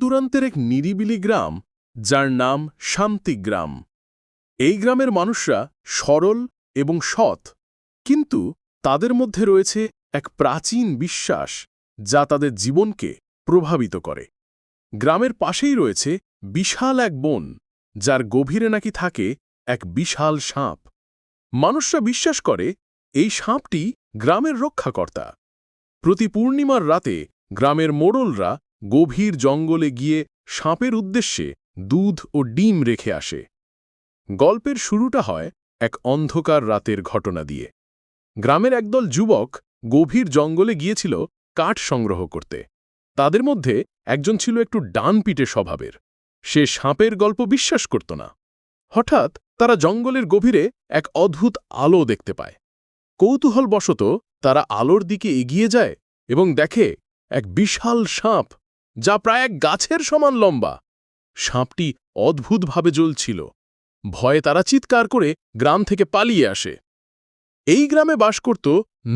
দূরান্তের এক নিরিবিলি গ্রাম, যার নাম শান্তিগ্রাম এই গ্রামের মানুষরা সরল এবং সৎ, কিন্তু তাদের মধ্যে রয়েছে এক প্রাচীন বিশ্বাস, যা তাদের জীবনকে প্রভাবিত করে। গ্রামের পাশেই রয়েছে বিশাল এক বন, যার গভীরে নাকি থাকে এক বিশাল সাপ। মানুষরা বিশ্বাস করে এই সাপটি গ্রামের রক্ষাকর্তা। প্রতি পূর্ণিমার রাতে গ্রামের মোড়লরা গভীর জঙ্গলে গিয়ে সাপের উদ্দেশ্যে দুধ ও ডিম রেখে আসে। গল্পের শুরুটা হয় এক অন্ধকার রাতের ঘটনা দিয়ে। গ্রামের একদল যুবক গভীর জঙ্গলে গিয়েছিল কাঠ সংগ্রহ করতে। তাদের মধ্যে একজন ছিল একটু ডানপিটে স্বভাবের। সে সাপের গল্প বিশ্বাস করত না। হঠাৎ তারা জঙ্গলের গভীরে এক অদ্ভুত আলো দেখতে পায়। কৌতূহলবশত তারা আলোর দিকে এগিয়ে যায় এবং দেখে এক বিশাল সাপ যা প্রায় এক গাছের সমান লম্বা। সাপটি অদ্ভুতভাবে জ্বলছিল। ভয়ে তারা চিৎকার করে গ্রাম থেকে পালিয়ে আসে। এই গ্রামে বাস করত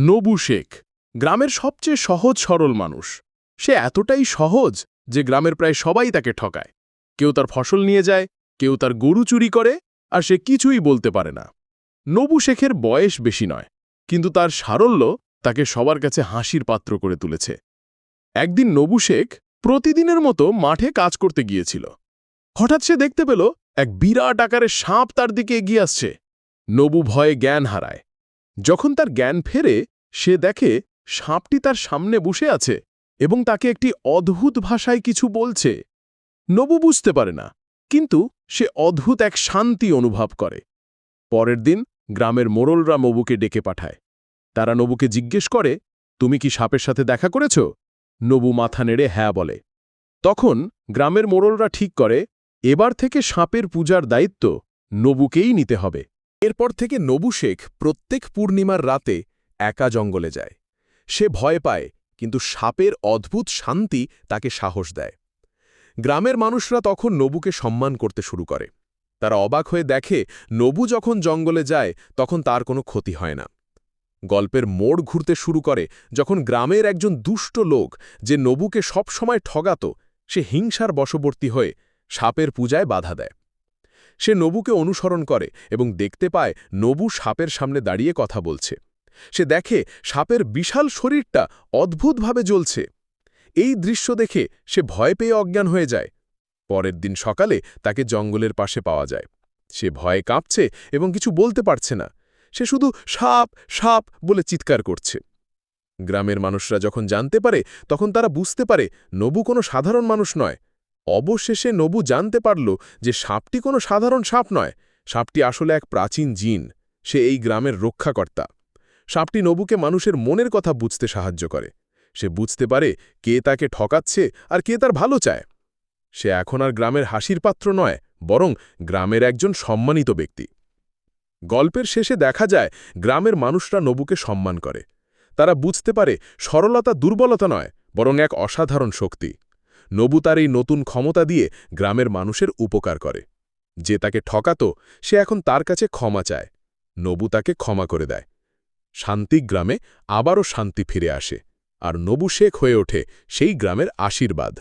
নবু শেখ, গ্রামের সবচেয়ে সহজ সরল মানুষ। সে এতটাই সহজ যে গ্রামের প্রায় সবাই তাকে ঠকায়। কেউ তার ফসল নিয়ে যায়, কেউ তার গরু চুরি করে, আর সে কিছুই বলতে পারে না। নবু শেখের বয়স বেশি নয়, কিন্তু তার সারল্য তাকে সবার কাছে হাসির পাত্র করে তুলেছে। একদিন নবু শেখ প্রতিদিনের মতো মাঠে কাজ করতে গিয়েছিল। হঠাৎ সে দেখতে পেল, এক বিরাট আকারে সাপ তার দিকে এগিয়ে আসছে। নবু ভয়ে জ্ঞান হারায়। যখন তার জ্ঞান ফেরে, সে দেখে সাপটি তার সামনে বসে আছে এবং তাকে একটি অদ্ভুত ভাষায় কিছু বলছে। নবু বুঝতে পারে না, কিন্তু সে অদ্ভুত এক শান্তি অনুভব করে। পরের দিন গ্রামের মোড়লরা নবুকে ডেকে পাঠায়। তারা নবুকে জিজ্ঞেস করে, তুমি কি সাপের সাথে দেখা করেছ? নবু মাথা নেড়ে হ্যাঁ বলে। তখন গ্রামের মোড়লরা ঠিক করে, এবার থেকে সাপের পূজার দায়িত্ব নবুকেই নিতে হবে। এরপর থেকে নবু শেখ প্রত্যেক পূর্ণিমার রাতে একা জঙ্গলে যায়। সে ভয় পায়, কিন্তু সাপের অদ্ভুত শান্তি তাকে সাহস দেয়। গ্রামের মানুষরা তখন নবুকে সম্মান করতে শুরু করে। তারা অবাক হয়ে দেখে, নবু যখন জঙ্গলে যায়, তখন তার কোনো ক্ষতি হয় না। গল্পের মোড় ঘুরতে শুরু করে যখন গ্রামের একজন দুষ্ট লোক যে নবুকে সবসময় ঠগাত, সে হিংসার বশবর্তী হয়ে সাপের পূজায় বাধা দেয়। সে নবুকে অনুসরণ করে এবং দেখতে পায় নবু সাপের সামনে দাঁড়িয়ে কথা বলছে। সে দেখে সাপের বিশাল শরীরটা অদ্ভুতভাবে জ্বলছে। এই দৃশ্য দেখে সে ভয় পেয়ে অজ্ঞান হয়ে যায়। পরের দিন সকালে তাকে জঙ্গলের পাশে পাওয়া যায়। সে ভয়ে কাঁপছে এবং কিছু বলতে পারছে না। সে শুধু সাপ সাপ বলে চিৎকার করছে। গ্রামের মানুষরা যখন জানতে পারে, তখন তারা বুঝতে পারে নবু কোনো সাধারণ মানুষ নয়। অবশেষে নবু জানতে পারল যে সাপটি কোনো সাধারণ সাপ নয়। সাপটি আসলে এক প্রাচীন জিন। সে এই গ্রামের রক্ষাকর্তা। সাপটি নবুকে মানুষের মনের কথা বুঝতে সাহায্য করে। সে বুঝতে পারে কে তাকে ঠকাচ্ছে আর কে তার ভালো চায়। সে এখন আর গ্রামের হাসির পাত্র নয়, বরং গ্রামের একজন সম্মানিত ব্যক্তি। গল্পের শেষে দেখা যায়, গ্রামের মানুষরা নবুকে সম্মান করে। তারা বুঝতে পারে, সরলতা দুর্বলতা নয়, বরং এক অসাধারণ শক্তি। নবু তার এই নতুন ক্ষমতা দিয়ে গ্রামের মানুষের উপকার করে। যে তাকে ঠকাত, সে এখন তার কাছে ক্ষমা চায়। নবু তাকে ক্ষমা করে দেয়। শান্তি গ্রামে আবারও শান্তি ফিরে আসে, আর নবু শেখ হয়ে ওঠে সেই গ্রামের আশীর্বাদ।